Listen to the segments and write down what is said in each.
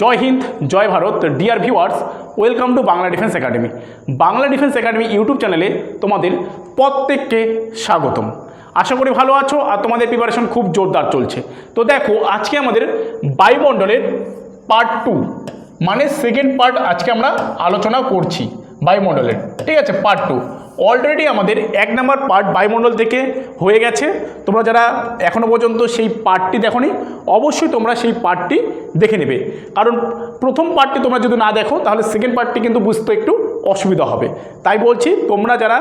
Joy Hind, Joy Bharat dear viewers welcome to Bangla defence academy Bangla defence academy YouTube চ্যানেলে তোমাদের প্রত্যেককে স্বাগতম। আশা করি ভালো আছো আর তোমাদের প্রিপারেশন খুব জোরদার চলছে। তো দেখো, আজকে আমাদের বায়ুমণ্ডলের পার্ট টু মানে সেকেন্ড পার্ট আজকে আমরা আলোচনা করছি বায়ুমণ্ডলের। ঠিক আছে পার্ট টু অলরেডি আমাদের এক নম্বর পার্ট বায়ুমণ্ডল থেকে হয়ে গেছে। তোমরা যারা এখনও পর্যন্ত সেই পার্টটি দেখোনি, অবশ্যই তোমরা সেই পার্টটি দেখে নেবে। কারণ প্রথম পার্টটি তোমরা যদি না দেখো, তাহলে সেকেন্ড পার্টটি কিন্তু বুঝতে একটু অসুবিধা হবে। তাই বলছি, তোমরা যারা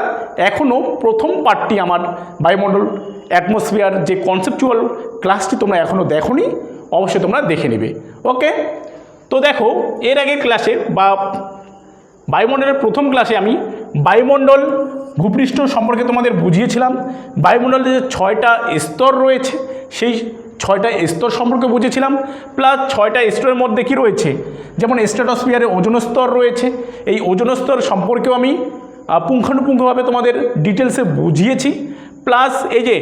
এখনও প্রথম পার্টটি আমার বায়ুমণ্ডল অ্যাটমসফিয়ার যে কনসেপচুয়াল ক্লাসটি তোমরা এখনও দেখোনি, অবশ্যই তোমরা দেখে নেবে। ওকে তো দেখো, এর আগে ক্লাসে বা বায়ুমণ্ডলের প্রথম ক্লাসে আমি বায়ুমণ্ডল ভূপৃষ্ঠ সম্পর্কে তোমাদের বুঝিয়েছিলাম। বায়ুমণ্ডলে যে ছয়টা স্তর রয়েছে, সেই ছয়টা স্তর সম্পর্কে বুঝেছিলাম। প্লাস ছয়টা স্তরের মধ্যে কি রয়েছে? যেমন স্ট্র্যাটোস্ফিয়ারে ওজন স্তর রয়েছে। এই ওজন স্তর সম্পর্কেও আমি পুঙ্খানুপুঙ্খভাবে তোমাদের ডিটেলসে বুঝিয়েছি। প্লাস এই যে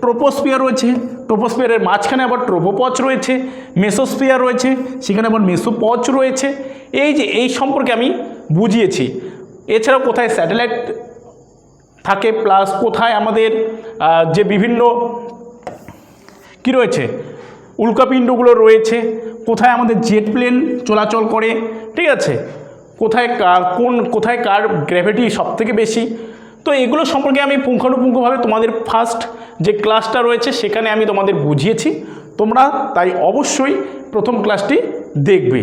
ট্রোপোস্ফিয়ার রয়েছে, ট্রোপোস্ফিয়ারের মাঝখানে আবার ট্রোপোপচ রয়েছে, মেসোস্ফিয়ার রয়েছে, সেখানে আবার মেসোপচ রয়েছে। এই যে, এই সম্পর্কে আমি বুঝিয়েছি। এছাড়াও কোথায় স্যাটেলাইট থাকে, প্লাস কোথায় আমাদের যে বিভিন্ন কি রয়েছে, উল্কাপিণ্ডগুলো রয়েছে, কোথায় আমাদের জেট প্লেন চলাচল করে, ঠিক আছে? কোথায় কার, কোন, কোথায় কার গ্র্যাভিটি সবথেকে বেশি? তো এগুলো সম্পর্কে আমি পুঙ্খানুপুঙ্খভাবে তোমাদের ফার্স্ট যে ক্লাসটা রয়েছে, সেখানে আমি তোমাদের বুঝিয়েছি। তোমরা তাই অবশ্যই প্রথম ক্লাসটি দেখবে।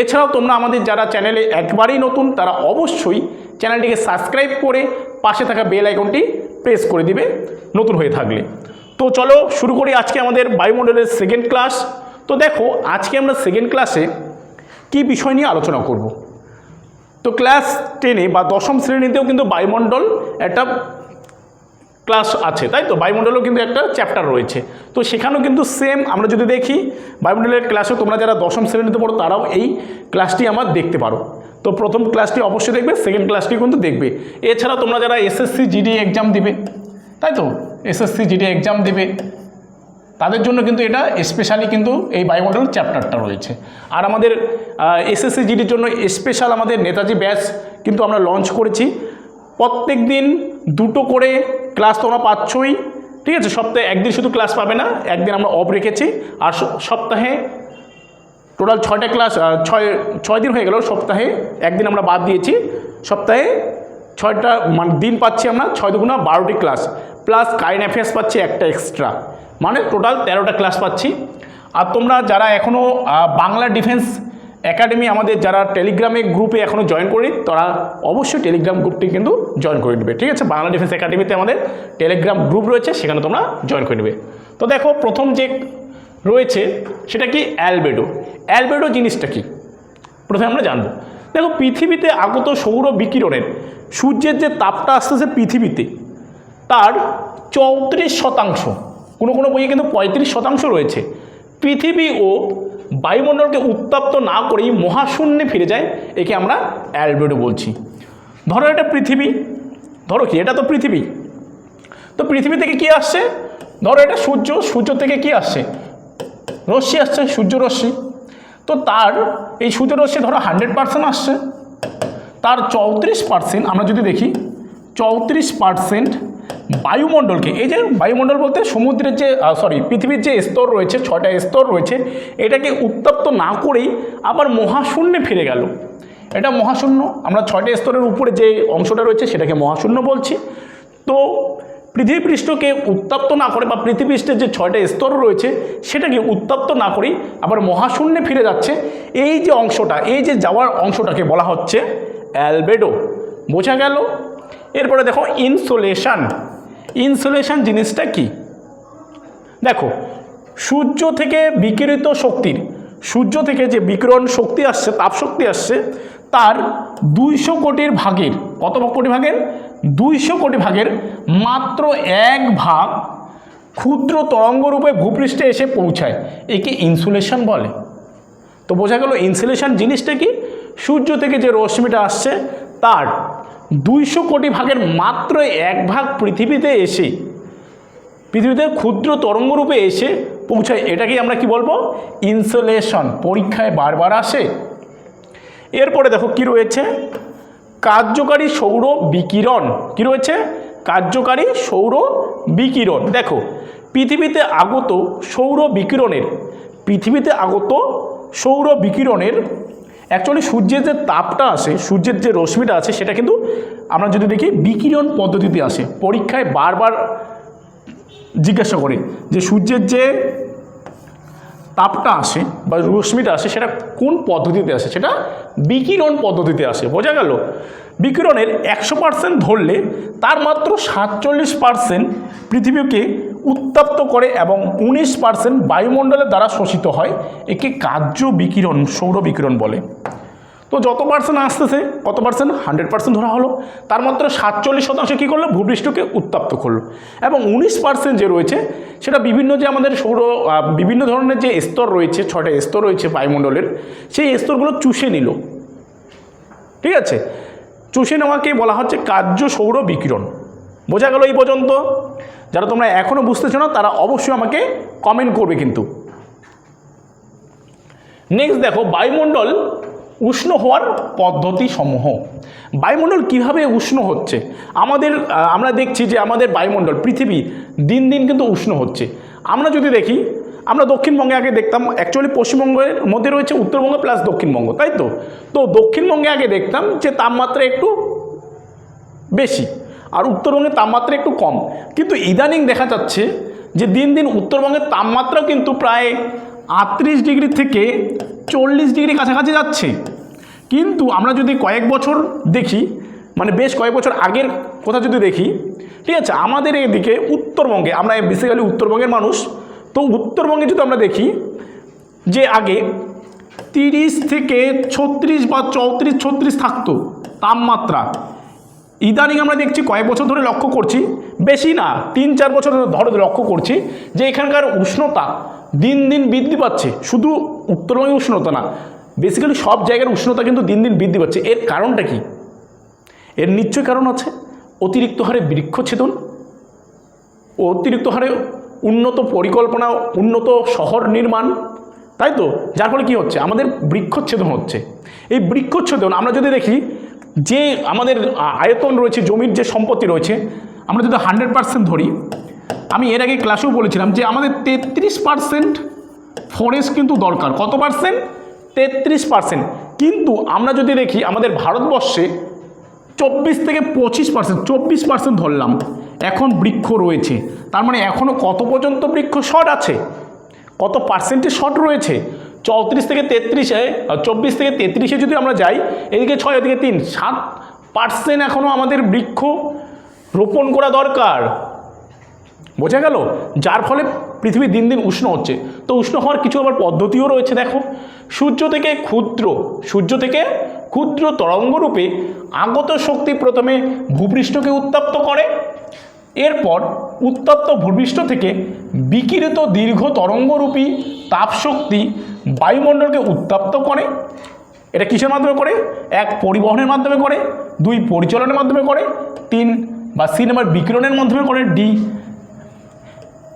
এছাড়াও তোমরা আমাদের যারা চ্যানেলে একবারেই নতুন, তারা অবশ্যই চ্যানেলটিকে সাবস্ক্রাইব করে পাশে থাকা বেল আইকনটি প্রেস করে দিবে নতুন হয়ে থাকলে। তো চলো শুরু করি আজকে আমাদের বায়ুমণ্ডলের সেকেন্ড ক্লাস তো দেখো, আজকে আমরা সেকেন্ড ক্লাসে কি বিষয় নিয়ে আলোচনা করব? তো ক্লাস টেনে বা দশম শ্রেণীতেও কিন্তু বায়ুমণ্ডল একটা ক্লাস আছে, তাই তো? বায়ুমণ্ডলেও কিন্তু একটা চ্যাপ্টার রয়েছে। তো সেখানেও কিন্তু সেম আমরা যদি দেখি, বায়ুমণ্ডলের ক্লাসে তোমরা যারা দশম শ্রেণীতে পড়ো, তারাও এই ক্লাসটি আমার দেখতে পারো। তো প্রথম ক্লাসটি অবশ্যই দেখবে সেকেন্ড ক্লাসটি কিন্তু দেখবে। এছাড়া তোমরা যারা এসএসসি জিডি এক্সাম দিবে, তাই তো? এসএসসি জিডি এক্সাম দেবে, তাদের জন্য কিন্তু এটা স্পেশালি কিন্তু এই বায়ুমণ্ডল চ্যাপ্টারটা রয়েছে। আর আমাদের এসএসসি জিডির জন্য স্পেশাল আমাদের নেতাজি ব্যাচ কিন্তু আমরা লঞ্চ করেছি। প্রত্যেক দিন দুটো করে ক্লাস তোমরা পাচ্ছই। ঠিক আছে? সপ্তাহে একদিন শুধু ক্লাস পাবে না, একদিন আমরা অফ রেখেছি। আর সপ্তাহে টোটাল ছয়টা ক্লাস ছয় ছয় দিন হয়ে গেল সপ্তাহে, একদিন আমরা বাদ দিয়েছি। সপ্তাহে ছয়টা মানে দিন পাচ্ছি আমরা ছয় দুগুণা বারোটি ক্লাস প্লাস কারেন্ট অ্যাফেয়ার্স পাচ্ছি একটা এক্সট্রা মানে টোটাল তেরোটা ক্লাস পাচ্ছি। আর তোমরা যারা এখনও বাংলা ডিফেন্স একাডেমি আমাদের যারা টেলিগ্রামে গ্রুপে এখনও জয়েন করি তারা অবশ্যই টেলিগ্রাম গ্রুপটি কিন্তু জয়েন করে নেবে, ঠিক আছে? বাংলা ডিফেন্স একাডেমিতে আমাদের টেলিগ্রাম গ্রুপ রয়েছে, সেখানে তোমরা জয়েন করে নেবে। তো দেখো, প্রথম যে রয়েছে, সেটা কি? অ্যালবেডো অ্যালবেডো জিনিসটা কি? প্রথমে আমরা জানব। দেখো, পৃথিবীতে আগত সৌর বিকিরণের সূর্যের যে তাপটা আসতেছে পৃথিবীতে, তার চৌত্রিশ শতাংশ, কোনো কোনো বইয়ে কিন্তু পঁয়ত্রিশ শতাংশ রয়েছে। পৃথিবী ও বায়ুমণ্ডলকে উত্তপ্ত না করেই মহাশূন্যে ফিরে যায়, একে আমরা অ্যালবেডো বলছি। ধরো এটা পৃথিবী। ধরো কি? এটা তো পৃথিবী। তো পৃথিবী থেকে কি আসছে? ধরো এটা সূর্য। সূর্য থেকে কি আসছে? রশ্মি আসছে, সূর্য রশ্মি। তো তার এই সূর্য রশ্মি ধরো হান্ড্রেড পার্সেন্ট আসছে। তার চৌত্রিশ পার্সেন্ট, আমরা যদি দেখি, চৌত্রিশ পার্সেন্ট বায়ুমণ্ডলকে, এই যে বায়ুমণ্ডল বলতে সমুদ্রের যে সরি পৃথিবীর যে স্তর রয়েছে ছটা স্তর রয়েছে, এটাকে উত্তপ্ত না করেই আবার মহাশূন্যে ফিরে গেল। এটা মহাশূন্য, আমরা ছয়টা স্তরের উপরে যে অংশটা রয়েছে সেটাকে মহাশূন্য বলছি। তো পৃথিবী পৃষ্ঠকে উত্তপ্ত না করে বা পৃথিবীপৃষ্ঠের যে ছয়টা স্তর রয়েছে, সেটাকে উত্তপ্ত না করেই আবার মহাশূন্যে ফিরে যাচ্ছে। এই যে অংশটা, এই যে যাওয়ার অংশটাকে বলা হচ্ছে অ্যালবেডো। বোঝা গেল? এরপরে দেখো ইনসোলেশন ইনসোলেশন জিনিসটা কি? দেখো, সূর্য থেকে বিকিরিত শক্তির, সূর্য থেকে যে বিকিরণ শক্তি আসছে, তাপ শক্তি আসছে, তার দুইশো কোটির ভাগের, কত কোটি ভাগের? দুইশো কোটি ভাগের মাত্র এক ভাগ ক্ষুদ্র তরঙ্গরূপে ভূপৃষ্ঠে এসে পৌঁছায়। একে ইনসুলেশন বলে। তো বোঝা গেল ইনসুলেশন জিনিসটা কি? সূর্য থেকে যে রশ্মিটা আসছে, তার দুইশো কোটি ভাগের মাত্র এক ভাগ পৃথিবীতে এসে, পৃথিবীতে ক্ষুদ্র তরঙ্গরূপে এসে পৌঁছায়। এটাকেই আমরা কি বলব? ইনসুলেশন পরীক্ষায় বারবার আসে। এরপরে দেখো কি রয়েছে? কার্যকারী সৌর বিকিরণ। কি রয়েছে? কার্যকারী সৌর বিকিরণ। দেখো, পৃথিবীতে আগত সৌর বিকিরণের, পৃথিবীতে আগত সৌর বিকিরণের অ্যাকচুয়ালি সূর্যের যে তাপটা আসে, সূর্যের যে রশ্মিটা আছে সেটা কিন্তু আমরা যদি দেখি বিকিরণ পদ্ধতিতে আসে। পরীক্ষায় বারবার জিজ্ঞাসা করে যে সূর্যের যে তাপটা আসে বা রশ্মিটা আসে, সেটা কোন পদ্ধতিতে আসে? সেটা বিকিরণ পদ্ধতিতে আসে। বোঝা গেল? বিকিরণের একশো পার্সেন্ট ধরলে তার মাত্র সাতচল্লিশ পার্সেন্ট পৃথিবীকে উত্তপ্ত করে এবং উনিশ পার্সেন্ট বায়ুমণ্ডলের দ্বারা শোষিত হয়, একে কার্য বিকিরণ, সৌর বিকিরণ বলে। তো যত পার্সেন্ট আসতেছে, কত পার্সেন্ট হান্ড্রেড পার্সেন্ট ধরা হলো। তার মাত্র সাতচল্লিশ শতাংশ কী করল? ভূপৃষ্ঠকে উত্তপ্ত করল। এবং উনিশ পার্সেন্ট যে রয়েছে, সেটা বিভিন্ন যে আমাদের সৌর বিভিন্ন ধরনের যে স্তর রয়েছে ছটা স্তর রয়েছে বায়ুমণ্ডলের, সেই স্তরগুলো চুষে নিল। ঠিক আছে? চুষে নেওয়াকে বলা হচ্ছে কার্য সৌর বিকিরণ। বোঝা গেল এই পর্যন্ত? যারা তোমরা এখনও বুঝতেছো না, তারা অবশ্যই আমাকে কমেন্ট করবে কিন্তু। নেক্সট দেখো, বায়ুমণ্ডল উষ্ণ হওয়ার পদ্ধতি সমূহ বায়ুমণ্ডল কীভাবে উষ্ণ হচ্ছে? আমাদের আমরা দেখছি যে আমাদের বায়ুমণ্ডল, পৃথিবী দিন দিন কিন্তু উষ্ণ হচ্ছে। আমরা যদি দেখি, আমরা দক্ষিণবঙ্গে আগে দেখতাম অ্যাকচুয়ালি পশ্চিমবঙ্গের মধ্যে রয়েছে উত্তরবঙ্গ প্লাস দক্ষিণবঙ্গ, তাই তো? তো দক্ষিণবঙ্গে আগে দেখতাম যে তাপমাত্রা একটু বেশি। আর উত্তরবঙ্গের তাপমাত্রা একটু কম। কিন্তু ইদানিং দেখা যাচ্ছে যে দিন দিন উত্তরবঙ্গের তাপমাত্রাও কিন্তু প্রায় আটত্রিশ ডিগ্রি থেকে চল্লিশ ডিগ্রি কাছাকাছি যাচ্ছে। কিন্তু আমরা যদি কয়েক বছর দেখি মানে বেশ কয়েক বছর আগের কথা যদি দেখি, ঠিক আছে, আমাদের এদিকে উত্তরবঙ্গে, আমরা বেসিক্যালি উত্তরবঙ্গের মানুষ, তো উত্তরবঙ্গে যদি আমরা দেখি যে আগে তিরিশ থেকে ছত্রিশ বা চৌত্রিশ, ছত্রিশ থাকতো তাপমাত্রা। ইদানিং আমরা দেখছি কয়েক বছর ধরে লক্ষ্য করছি, বেশি না, তিন চার বছর ধরে লক্ষ্য করছি যে এখানকার উষ্ণতা দিন দিন বৃদ্ধি পাচ্ছে। শুধু উত্তরবঙ্গে উষ্ণতা না বেসিক্যালি সব জায়গার উষ্ণতা কিন্তু দিন দিন বৃদ্ধি পাচ্ছে। এর কারণটা কি? এর নিশ্চয় কারণ আছে। অতিরিক্ত হারে বৃক্ষচ্ছেদন, অতিরিক্ত হারে উন্নত পরিকল্পনা, উন্নত শহর নির্মাণ, তাই তো? যার ফলে কী হচ্ছে? আমাদের বৃক্ষচ্ছেদন হচ্ছে। এই বৃক্ষচ্ছেদন আমরা যদি দেখি যে আমাদের আয়তন রয়েছে, জমির যে সম্পত্তি রয়েছে, আমরা যদি হান্ড্রেড পার্সেন্ট ধরি, আমি এর আগে ক্লাসেও বলেছিলাম যে আমাদের তেত্রিশ পার্সেন্ট ফরেস্ট কিন্তু দরকার। কত পার্সেন্ট? তেত্রিশ পার্সেন্ট। কিন্তু আমরা যদি দেখি, আমাদের ভারতবর্ষে চব্বিশ থেকে পঁচিশ পার্সেন্ট, চব্বিশ পার্সেন্ট ধরলাম, এখন বৃক্ষ রয়েছে। তার মানে এখনও কত পর্যন্ত বৃক্ষ শর্ট আছে? কত পার্সেন্টেজ শর্ট রয়েছে? চৌত্রিশ থেকে তেত্রিশে চব্বিশ থেকে তেত্রিশে যদি আমরা যাই, এদিকে ছয়, এদিকে তিন, সাত পার্সেন্ট এখনও আমাদের বৃক্ষ রোপণ করা দরকার। বোঝা গেল? যার ফলে পৃথিবী দিন দিন উষ্ণ হচ্ছে। তো উষ্ণ হওয়ার কিছু আবার পদ্ধতিও রয়েছে, দেখো। সূর্য থেকে ক্ষুদ্র, সূর্য থেকে ক্ষুদ্র তরঙ্গরূপে আগত শক্তি প্রথমে ভূপৃষ্ঠকে উত্তপ্ত করে। এরপর উত্তপ্ত ভূপৃষ্ঠ থেকে বিকিরিত দীর্ঘ তরঙ্গরূপী তাপশক্তি বায়ুমণ্ডলকে উত্তপ্ত করে, এটা কিসের মাধ্যমে করে? এক পরিবহনের মাধ্যমে করে, দুই পরিচালনের মাধ্যমে করে, তিন বা সিনেমার বিকিরণের মাধ্যমে করে, ডি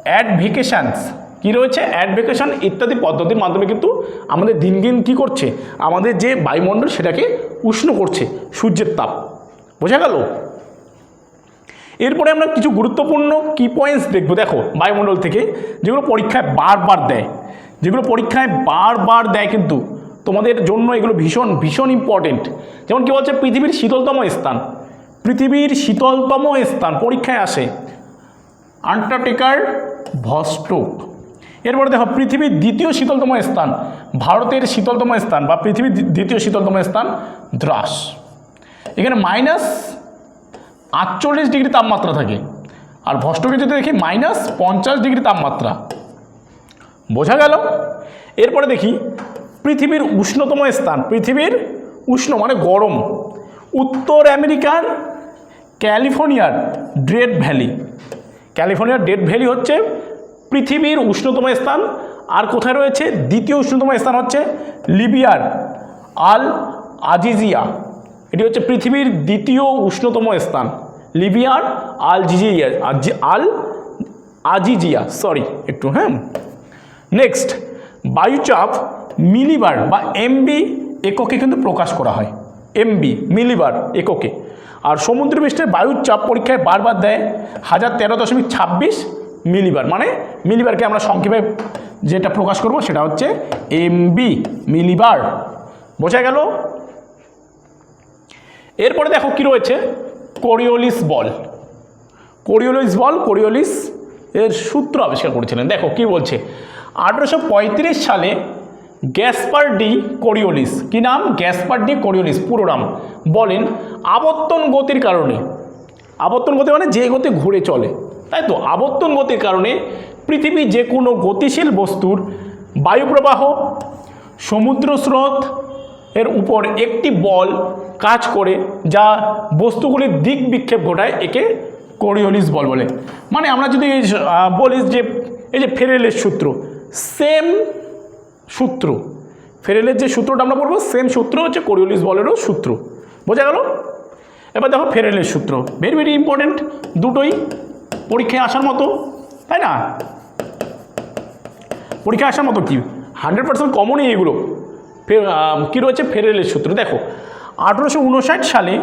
অ্যাডভেকেশানস। কী রয়েছে? অ্যাডভেকেশন ইত্যাদি পদ্ধতির মাধ্যমে কিন্তু আমাদের দিন দিন কী করছে? আমাদের যে বায়ুমণ্ডল সেটাকে উষ্ণ করছে, সূর্যের তাপ। বোঝা গেল? এরপরে আমরা কিছু গুরুত্বপূর্ণ কি পয়েন্টস দেখব। দেখো, বায়ুমণ্ডল থেকে যেগুলো পরীক্ষায় বারবার দেয়। যেগুলো পরীক্ষায় বারবার দেয় কিন্তু তোমাদের জন্য এগুলো ভীষণ ভীষণ ইম্পর্টেন্ট যেমন কি বলছে, পৃথিবীর শীতলতম স্থান। পৃথিবীর শীতলতম স্থান পরীক্ষায় আসে আন্টার্কটিকার ভস্টোক এরপরে দেখো, পৃথিবীর দ্বিতীয় শীতলতম স্থান, ভারতের শীতলতম স্থান বা পৃথিবীর দ্বিতীয় শীতলতম স্থান দ্রাস। এখানে মাইনাস আটচল্লিশ ডিগ্রি তাপমাত্রা থাকে। আর ভস্টকে যদি দেখি মাইনাস পঞ্চাশ ডিগ্রি তাপমাত্রা। বোঝা গেল? এরপরে দেখি, পৃথিবীর উষ্ণতম স্থান, পৃথিবীর উষ্ণ মানে গরম, উত্তর আমেরিকার ক্যালিফোর্নিয়ার ড্রেড ভ্যালি। ক্যালিফোর্নিয়ার ডেড ভ্যালি হচ্ছে পৃথিবীর উষ্ণতম স্থান, আর কোথায় রয়েছে? দ্বিতীয় উষ্ণতম স্থান হচ্ছে লিবিয়ার আল আজিজিয়া। এটি হচ্ছে পৃথিবীর দ্বিতীয় উষ্ণতম স্থান, লিবিয়ার আল জিজিয়া আল আজিজিয়া সরি একটু হ্যাঁ? নেক্সট বায়ুচাপ মিলিবার বা এমবি এককে কিন্তু প্রকাশ করা হয়। এমবি মিলিবার এককে। আর সমুদ্র পৃষ্ঠের বায়ুর চাপ পরীক্ষায় বারবার দেয় হাজার তেরো দশমিক ছাব্বিশ মিলিবার মানে মিলিবারকে আমরা সংক্ষেপে যেটা প্রকাশ করব সেটা হচ্ছে এমবি মিলিবার বোঝা গেল? এরপরে দেখো কি রয়েছে? কোরিওলিস বল কোরিওলিস বল কোরিওলিস এর সূত্র আবিষ্কার করেছিলেন। দেখো কি বলছে? আঠেরোশো পঁয়ত্রিশ সালে গ্যাসপার ডি কোরিওলিস। কি নাম? গ্যাসপার ডি কোরিওলিস, পুরো নাম। বলেন, আবর্তন গতির কারণে। আবর্তন গতি মানে যে গতি ঘুরে চলে। তাই তো? আবর্তন গতির কারণে পৃথিবী যে কোনো গতিশীল বস্তুর বায়ুপ্রবাহ, সমুদ্র স্রোত, এর উপর একটি বল কাজ করে, যা বস্তুগুলির দিক বিক্ষেপ ঘটায়, একে কোরিওলিস বল বলে। মানে আমরা যদি বলি যে, এই যে ফেরেলের সূত্র সেম সূত্র। ফেরেলের যে সূত্রটা আমরা বলব সেম সূত্র হচ্ছে কোরিওলিস বলেরও সূত্র। বোঝা গেল? এবার দেখো ফেরেলের সূত্র। ভেরি ভেরি ইম্পর্টেন্ট দুটোই পরীক্ষায় আসার মতো তাই না? পরীক্ষায় আসার মতো কি? হান্ড্রেড পার্সেন্ট কমনই এগুলো। আম, রয়েছে? ফেরেলের সূত্র। দেখো আঠেরোশো উনষাট সালে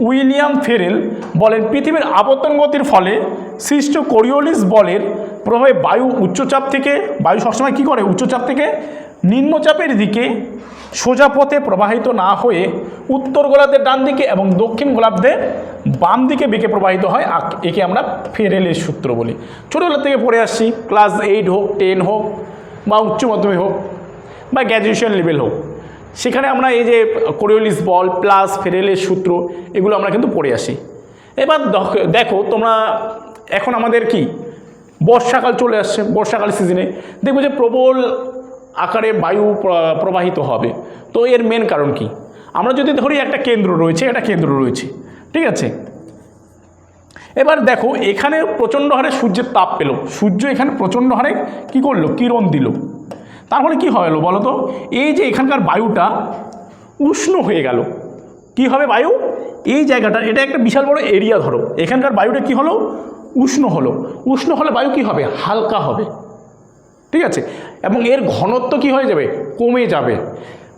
উইলিয়াম ফেরেল বলেন পৃথিবীর আবর্তন গতির ফলে সৃষ্ট কোরিওলিস বলের প্রভাবে বায়ু উচ্চচাপ থেকে, বায়ু সবসময় কী করে? উচ্চচাপ থেকে নিম্নচাপের দিকে সোজা পথে প্রবাহিত না হয়ে উত্তর গোলার্ধের ডান দিকে এবং দক্ষিণ গোলার্ধের বাম দিকে বেঁকে প্রবাহিত হয়। একে আমরা ফেরেলের সূত্র বলি। ছোটোবেলা থেকে পড়ে আসছি, ক্লাস এইট হোক, টেন হোক, বা উচ্চ মাধ্যমিক হোক, বা গ্র্যাজুয়েশন লেভেল হোক। সেখানে আমরা এই যে কোরিওলিস বল প্লাস ফেরেলের সূত্র, এগুলো আমরা কিন্তু পড়ে আসি। এবার দেখো, তোমরা এখন আমাদের কি? বর্ষাকাল চলে আসছে, বর্ষাকাল সিজনে দেখব যে প্রবল আকারে বায়ু প্রবাহিত হবে। তো এর মেন কারণ কি? আমরা যদি ধরি একটা কেন্দ্র রয়েছে, একটা কেন্দ্র রয়েছে। ঠিক আছে? এবার দেখো, এখানে প্রচণ্ড হারে সূর্যের তাপ পেল। সূর্য এখানে প্রচণ্ড হারে কি করল? কিরণ দিল। তারপরে কি হলো বলো তো? এই যে এখানকার বায়ুটা উষ্ণ হয়ে গেল। কি হবে বায়ু? এই জায়গাটা, এটা একটা বিশাল বড় এরিয়া ধরো। এখানকার বায়ুটা কি হলো? উষ্ণ হলো। উষ্ণ হলে বায়ু কি হবে? হালকা হবে। ঠিক আছে? এবং এর ঘনত্ব কি হয়ে যাবে? কমে যাবে।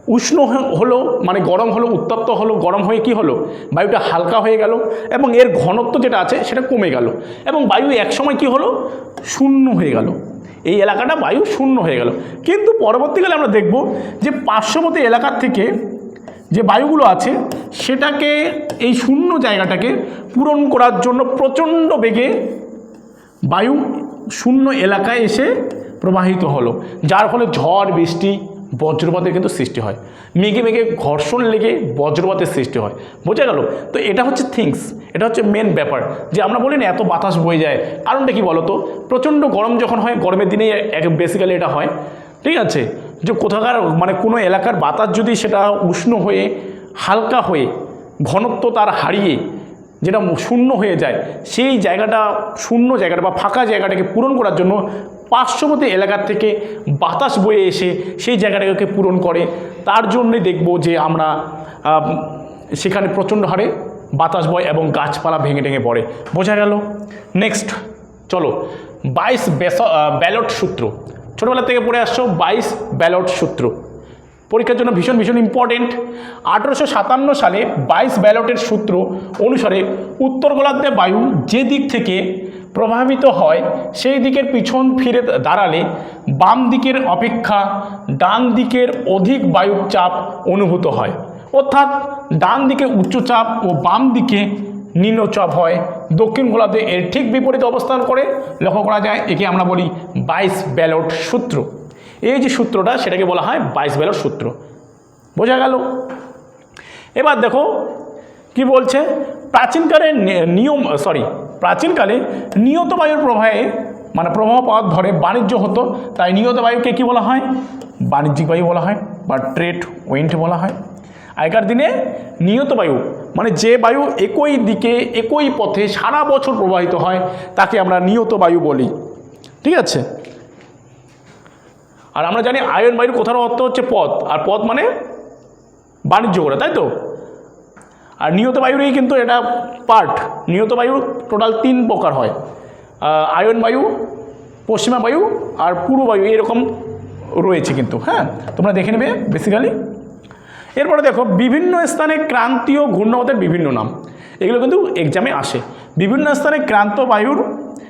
উষ্ণ হলো মানে গরম হলো, উত্তপ্ত হলো, গরম হয়ে কি হলো? বায়ুটা হালকা হয়ে গেল এবং এর ঘনত্ব যেটা আছে, সেটা কমে গেল। এবং বায়ু একসময় কি হলো? শূন্য হয়ে গেল। এই এলাকাটা বায়ু শূন্য হয়ে গেল। কিন্তু পরবর্তীকালে আমরা দেখব যে পার্শ্ববর্তী এলাকার থেকে যে বায়ুগুলো আছে, সেটাকে, এই শূন্য জায়গাটাকে পূরণ করার জন্য প্রচণ্ড বেগে বায়ু শূন্য এলাকায় এসে প্রবাহিত হলো, যার ফলে ঝড়, বৃষ্টি, বজ্রপাতের কিন্তু সৃষ্টি হয়। মেঘে মেঘে ঘর্ষণ লেগে বজ্রপাতের সৃষ্টি হয়। বোঝা গেল? তো এটা হচ্ছে থিংস, এটা হচ্ছে মেন ব্যাপার। যে আমরা বলি না, এত বাতাস বয়ে যায়, কারণটা কি বলো তো প্রচণ্ড গরম যখন হয়, গরমের দিনেই বেসিক্যালি এটা হয়। ঠিক আছে? যে কোথাকার মানে কোনো এলাকার বাতাস যদি সেটা উষ্ণ হয়ে, হালকা হয়ে, ঘনত্ব তার হারিয়ে যেটা শূন্য হয়ে যায়, সেই জায়গাটা শূন্য জায়গাটা বা ফাঁকা জায়গাটাকে পূরণ করার জন্য পার্শ্ববর্তী এলাকার থেকে বাতাস বয়ে এসে সেই জায়গাটাকে পূরণ করে। তার জন্যে দেখব যে আমরা সেখানে প্রচণ্ড হারে বাতাস বয় এবং গাছপালা ভেঙে ভেঙে পড়ে। বোঝা গেল? নেক্সট চলো। বাইশ ব্যালট সূত্র। ছোটোবেলা থেকে পড়ে আসছো বাইশ ব্যালট সূত্র। পরীক্ষার জন্য ভীষণ ভীষণ ইম্পর্টেন্ট আঠেরোশো সাতান্ন সালে বাইশ ব্যালটের সূত্র অনুসারে উত্তর গোলার্ধে বায়ু যে দিক থেকে প্রভাবিত হয়, সেই দিকের পিছন ফিরে দাঁড়ালে বাম দিকের অপেক্ষা ডান দিকের অধিক বায়ুর চাপ অনুভূত হয়। অর্থাৎ ডান দিকে উচ্চচাপ ও বাম দিকে নিম্নচাপ হয়। দক্ষিণ গোলার্ধে এর ঠিক বিপরীত অবস্থান করে। লক্ষ্য করা যায়, একে আমরা বলি বাইশ ব্যালট সূত্র। এই যে সূত্রটা, সেটাকে বলা হয় বাইশ ব্যালট সূত্র। বোঝা গেল? এবার দেখো, কি বলছে? প্রাচীনকালে নিয়ম সরি প্রাচীনকালে নিয়ত বায়ুর প্রবাহে মানে প্রবাহ পথ ধরে বাণিজ্য হতো। তাই নিয়ত বায়ুকে কি বলা হয়? বাণিজ্যিক বায়ু বলা হয়, বা ট্রেড উইন্ড বলা হয়। আগেকার দিনে নিয়ত বায়ু মানে যে বায়ু একই দিকে, একই পথে সারা বছর প্রবাহিত হয়, তাকে আমরা নিয়ত বায়ু বলি। ঠিক আছে? আর আমরা জানি আয়ন বায়ুর কোথাও অর্থ হচ্ছে পথ, আর পথ মানে বাণিজ্য করা, তাই তো? আর নিয়ত বায়ুরই কিন্তু এটা পার্ট নিয়ত বায়ু টোটাল তিন প্রকার হয়। আয়ন বায়ু, পশ্চিমা বায়ু, আর পূর্ব বায়ু, এরকম রয়েছে কিন্তু হ্যাঁ? তোমরা দেখে নেবে বেসিক্যালি এরপরে দেখো, বিভিন্ন স্থানে ক্রান্তীয় ঘূর্ণপথের বিভিন্ন নাম। এগুলো কিন্তু এক্সামে আসে। বিভিন্ন স্থানে ক্রান্ত বায়ুর,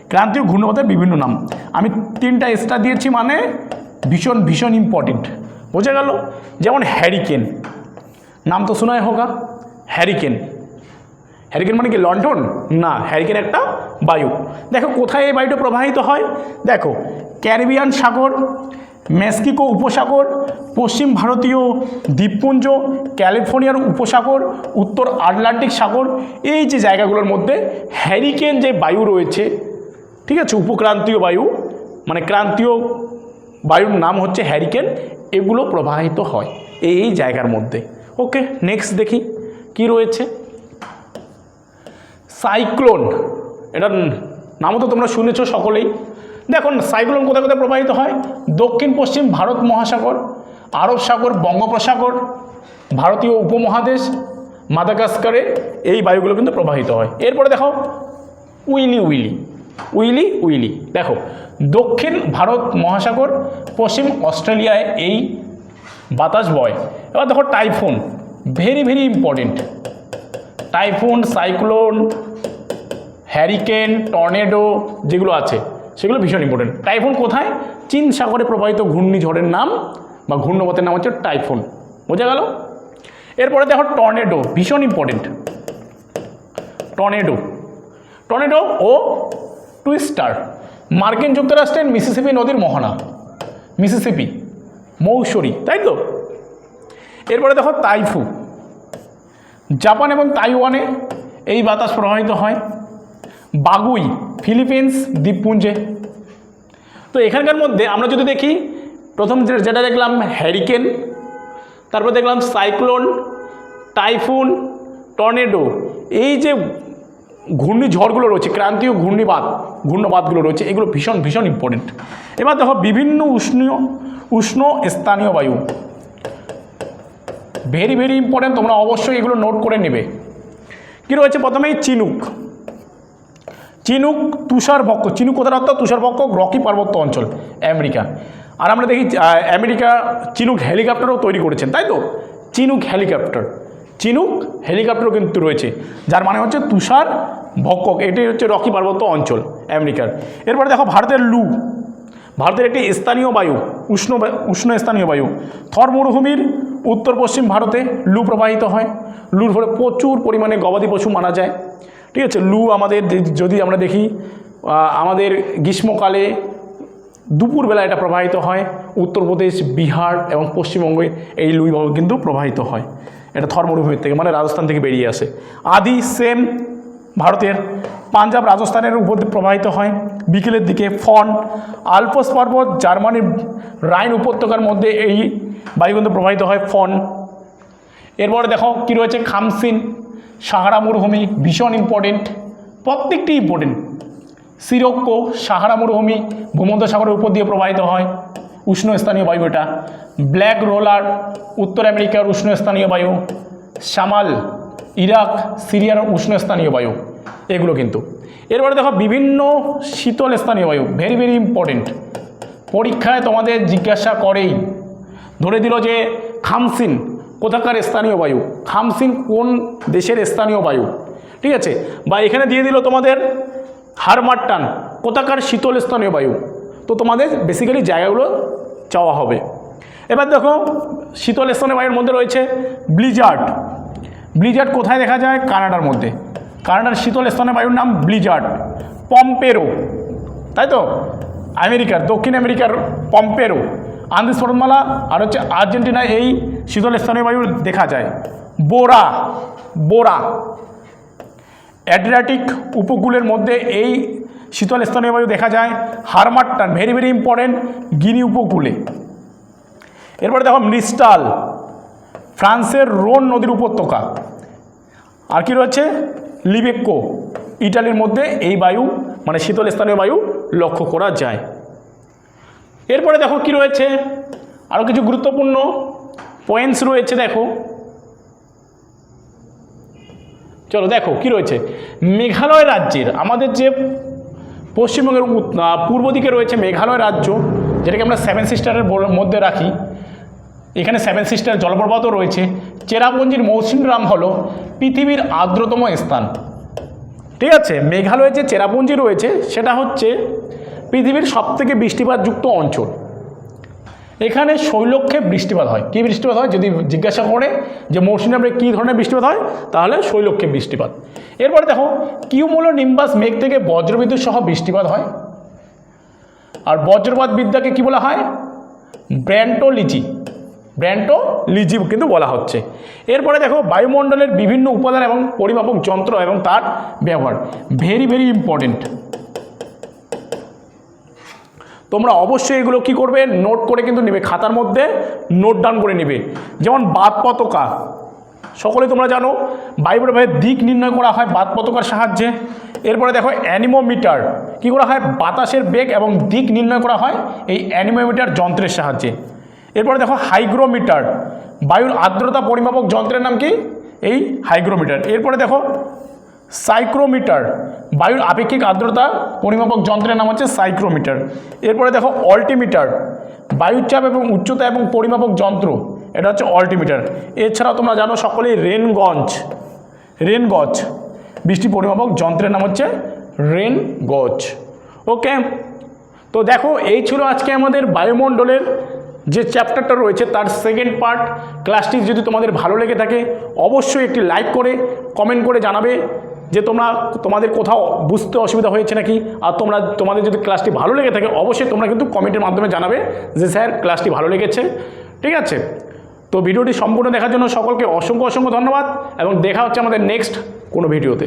ক্রান্তীয় ঘূর্ণপথের বিভিন্ন নাম। আমি তিনটা স্টার দিয়েছি মানে ভীষণ ভীষণ ইম্পর্টেন্ট বোঝা গেল? যেমন হ্যারিকেন নাম তো শোনায় হোগা হ্যারিকেন হ্যারিকেন মানে কি, লন্ডন? না হ্যারিকেন একটা বায়ু। দেখো, কোথায় এই বায়ুটা প্রবাহিত হয়? দেখো, ক্যারিবিয়ান সাগর, মেক্সিকো উপসাগর পশ্চিম ভারতীয় দ্বীপপুঞ্জ, ক্যালিফোর্নিয়ার উপসাগর, উত্তর আটলান্টিক সাগর, এই যে জায়গাগুলোর মধ্যে হ্যারিকেন যে বায়ু রয়েছে, ঠিক আছে, উপক্রান্তীয় বায়ু মানে ক্রান্তীয় বায়ুর নাম হচ্ছে হ্যারিকেন এগুলো প্রবাহিত হয় এই জায়গার মধ্যে। ওকে নেক্সট দেখি, কি রয়েছে? সাইক্লোন, এটার নামও তো তোমরা শুনেছ সকলেই। দেখুন, সাইক্লোন কোথায় কোথায় প্রবাহিত হয়? দক্ষিণ পশ্চিম ভারত মহাসাগর আরব সাগর, বঙ্গোপসাগর, ভারতীয় উপমহাদেশ, মাদাগাস্কারে এই বায়ুগুলো কিন্তু প্রবাহিত হয়। এরপরে দেখো, উইলি উইলি উইলি উইলি। দেখো, দক্ষিণ ভারত মহাসাগর, পশ্চিম অস্ট্রেলিয়ায় এই বাতাস বয়। এবার দেখো, typhoon, very very important. Typhoon, cyclone, hurricane, tornado যেগুলো আছে, সেগুলো ভীষণ ইম্পর্টেন্ট। টাইফুন কোথায়? চীন সাগরে প্রবাহিত ঘূর্ণিঝড়ের নাম বা ঘূর্ণপথের নাম হচ্ছে টাইফুন। বোঝা গেল? এরপরে দেখো টর্নেডো, ভীষণ ইম্পর্টেন্ট টর্নেডো। টর্নেডো ও টুইস্টার। মার্কিন যুক্তরাষ্ট্রের মিসিসিপি নদীর মোহনা। মিসিসিপি, মৌসুরি, তাই তো? এরপরে দেখো তাইফু। জাপান এবং তাইওয়ানে এই বাতাস প্রবাহিত হয়। বাগুই, ফিলিপিন্স দ্বীপপুঞ্জে। তো এখানকার মধ্যে আমরা যদি দেখি প্রথম যেটা দেখলাম হ্যারিকেন তারপর দেখলাম সাইক্লোন টাইফুন টর্নেডো এই যে ঘূর্ণিঝড়গুলো রয়েছে, ক্রান্তীয় ঘূর্ণিবাদ ঘূর্ণবাদগুলো রয়েছে, এগুলো ভীষণ ভীষণ ইম্পর্টেন্ট এবার দেখো বিভিন্ন উষ্ণ উষ্ণ স্থানীয় বায়ু। ভেরি ভেরি ইম্পর্টেন্ট তোমরা অবশ্যই এগুলো নোট করে নেবে। কী রয়েছে? প্রথমেই চিনুক। চিনুক তুষার বক্ষ চিনুক কোথার অর্থ তুষার বক্ষ রকি পার্বত্য অঞ্চল, আমেরিকা। আর আমরা দেখি আমেরিকা চিনুক হেলিকপ্টারও তৈরি করেছেন, তাই তো? চিনুক হেলিকপ্টার। চিনুক হেলিকপ্টারও কিন্তু রয়েছে, যার মানে হচ্ছে তুষার ভক্ষক এটি হচ্ছে রকি পার্বত্য অঞ্চল আমেরিকার। এরপরে দেখো ভারতের লু। ভারতের একটি স্থানীয় বায়ু, উষ্ণ উষ্ণ স্থানীয় বায়ু। থর মরুভূমির উত্তর পশ্চিম ভারতে লু প্রবাহিত হয়। লুর ফলে প্রচুর পরিমাণে গবাদি পশু মারা যায়। ঠিক আছে, লু আমাদের যদি আমরা দেখি আমাদের গ্রীষ্মকালে দুপুরবেলা এটা প্রবাহিত হয়। উত্তরপ্রদেশ বিহার এবং পশ্চিমবঙ্গে এই লুই বায়ু কিন্তু প্রবাহিত হয়। এটা থর মরুভূমির থেকে মানে রাজস্থান থেকে বেরিয়ে আসে। আদি সেম ভারতের। পাঞ্জাব রাজস্থানের উপর প্রবাহিত হয়। বিকেলের দিকে ফন। আলপস পর্বত, জার্মানির রাইন উপত্যকার মধ্যে এই বায়ু কিন্তু প্রবাহিত হয়, ফন। এরপরে দেখো কী রয়েছে খামসিন। সাহারা মরুভূমি, ভীষণ ইম্পর্টেন্ট প্রত্যেকটি ইম্পর্টেন্ট সিরক্কো সাহারা মরুভূমি, ভূমধ্যসাগরের উপর দিয়ে প্রবাহিত হয় উষ্ণ স্থানীয় বায়ু এটা ব্ল্যাক রোলার, উত্তর আমেরিকার উষ্ণ স্থানীয় বায়ু। সামাল ইরাক, সিরিয়ার উষ্ণ স্থানীয় বায়ু। এগুলো কিন্তু। এরপরে দেখো, বিভিন্ন শীতল স্থানীয় বায়ু। ভেরি ভেরি ইম্পর্টেন্ট পরীক্ষায় তোমাদের জিজ্ঞাসা করেই। ধরে দিল যে খামসিন, কোথাকার স্থানীয় বায়ু? খামসিন কোন দেশের স্থানীয় বায়ু? ঠিক আছে? বা এখানে দিয়ে দিল তোমাদের হারমাট্টান কোথাকার শীতল স্থানীয় বায়ু? তো তোমাদের বেসিক্যালি জায়গাগুলো চাওয়া হবে। এবার দেখো, শীতল স্থানীয় বায়ুর মধ্যে রয়েছে ব্লিজার্ড। ব্লিজার্ড কোথায় দেখা যায়? কানাডার মধ্যে। কানাডার শীতল স্থানীয় বায়ুর নাম ব্লিজার্ড। পম্পেরো। তাই তো? আমেরিকার, দক্ষিণ আমেরিকার পম্পেরো। আন্দিস পর্বতমালা আর হচ্ছে আর্জেন্টিনায় এই শীতল স্থানীয় বায়ু দেখা যায়। বোরা। বোরা। অ্যাড্রিয়াটিক উপকূলের মধ্যে এই শীতল স্থানীয় বায়ু দেখা যায় harmattan very very important Guinea উপকূলে। এরপরে দেখো মিস্টাল ফ্রান্সের রোন নদীর উপত্যকা। আর কি রয়েছে? লিবেক্কো ইটালির মধ্যে এই বায়ু মানে শীতল স্থানীয় বায়ু লক্ষ্য করা যায়। এরপরে দেখো কি রয়েছে? আরও কিছু গুরুত্বপূর্ণ পয়েন্টস রয়েছে, দেখো। চলো দেখো কি রয়েছে। মেঘালয় রাজ্যের আমাদের যে পশ্চিমবঙ্গের পূর্ব দিকে রয়েছে মেঘালয় রাজ্য, যেটাকে আমরা সেভেন সিস্টারের মধ্যে রাখি। এখানে সেভেন সিস্টার জলপ্রপাতও রয়েছে। চেরাপুঞ্জির মৌসিনরাম হলো পৃথিবীর আর্দ্রতম স্থান। ঠিক আছে? মেঘালয়ে যে চেরাপুঞ্জি রয়েছে, সেটা হচ্ছে পৃথিবীর সবথেকে বৃষ্টিপাতযুক্ত অঞ্চল। এখানে শৈলক্ষে বৃষ্টিপাত হয়। কী বৃষ্টিপাত হয়? যদি জিজ্ঞাসা করে যে মৌসুমে কী ধরনের বৃষ্টিপাত হয়, তাহলে শৈলক্ষে বৃষ্টিপাত। এরপরে দেখো, কিউমুলো নিম্বাস মেঘ থেকে বজ্রবিদ্যুৎ সহ বৃষ্টিপাত হয়। আর বজ্রপাত বিদ্যাকে কি বলা হয়? ব্র্যান্টোলিজি। ব্র্যান্টোলিজি কিন্তু বলা হচ্ছে। এরপরে দেখো, বায়ুমণ্ডলের বিভিন্ন উপাদান এবং পরিমাপক যন্ত্র এবং তার ব্যবহার। ভেরি ভেরি ইম্পর্টেন্ট তোমরা অবশ্যই এগুলো কি করবে? নোট করে কিন্তু নেবে। খাতার মধ্যে নোট ডাউন করে নেবে। যেমন বাদ পতাকা। সকলে তোমরা জানো বায়ুপ্রবাহের দিক নির্ণয় করা হয় বাদ পতাকার সাহায্যে। এরপরে দেখো, অ্যানিমোমিটার। কি করা হয়? বাতাসের বেগ এবং দিক নির্ণয় করা হয় এই অ্যানিমোমিটার যন্ত্রের সাহায্যে। এরপরে দেখো, হাইগ্রোমিটার। বায়ুর আর্দ্রতা পরিমাপক যন্ত্রের নাম কি? এই হাইগ্রোমিটার। এরপরে দেখো সাইক্রোমিটার। বায়ুর আপেক্ষিক আর্দ্রতা পরিমাপক যন্ত্রের নাম হচ্ছে সাইক্রোমিটার। এরপরে দেখো অল্টিমিটার। বায়ুর চাপ এবং উচ্চতা এবং পরিমাপক যন্ত্র, এটা হচ্ছে অল্টিমিটার। এছাড়াও তোমরা জানো সকলেই রেনগঞ্জ। রেনগজ বৃষ্টি পরিমাপক যন্ত্রের নাম হচ্ছে রেনগজ ওকে? তো দেখো, এই ছিল আজকে আমাদের বায়ুমণ্ডলের যে চ্যাপ্টারটা রয়েছে তার সেকেন্ড পার্ট। ক্লাসটি যদি তোমাদের ভালো লেগে থাকে, অবশ্যই একটি লাইক করে, কমেন্ট করে জানাবে। যে তোমরা তোমাদের কোথাও বুঝতে অসুবিধা হয়েছে নাকি, আর তোমরা, তোমাদের যদি ক্লাসটি ভালো লেগে থাকে, অবশ্যই তোমরা কিন্তু কমেন্টের মাধ্যমে জানাবে যে স্যার ক্লাসটি ভালো লেগেছে। ঠিক আছে? তো ভিডিওটি সম্পূর্ণ দেখার জন্য সকলকে অসংখ্য অসংখ্য ধন্যবাদ, এবং দেখা হচ্ছে আমাদের নেক্সট কোনো ভিডিওতে